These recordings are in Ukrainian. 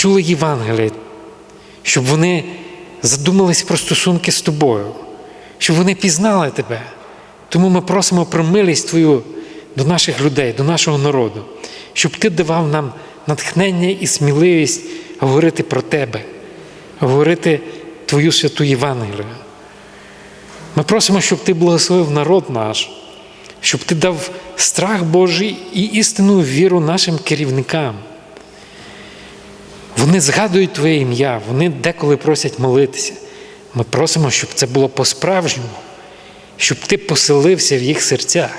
чули Євангеліє, щоб вони задумались про стосунки з тобою, щоб вони пізнали тебе. Тому ми просимо про милість Твою до наших людей, до нашого народу, щоб Ти давав нам натхнення і сміливість говорити про Тебе, говорити Твою святу Євангелію. Ми просимо, щоб Ти благословив народ наш, щоб Ти дав страх Божий і істинну віру нашим керівникам. Вони згадують Твоє ім'я, вони деколи просять молитися. Ми просимо, щоб це було по-справжньому, щоб Ти поселився в їх серцях.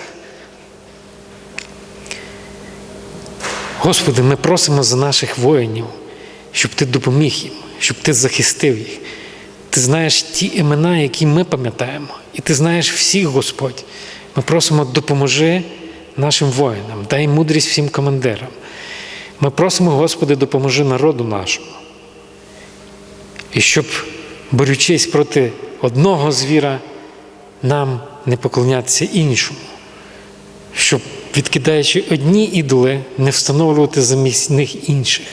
Господи, ми просимо за наших воїнів, щоб Ти допоміг їм, щоб Ти захистив їх. Ти знаєш ті імена, які ми пам'ятаємо, і ти знаєш всіх, Господь. Ми просимо, допоможи нашим воїнам, дай мудрість всім командирам. Ми просимо, Господи, допоможи народу нашому. І щоб, борючись проти одного звіра, нам не поклонятися іншому, щоб, відкидаючи одні ідоли, не встановлювати замість них інших,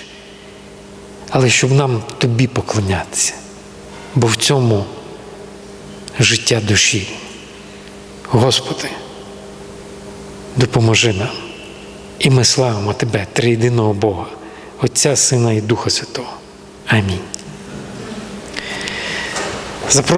але щоб нам тобі поклонятися, бо в цьому життя душі. Господи, допоможи нам. І ми славимо Тебе, триєдиного Бога, Отця, Сина і Духа Святого. Амінь.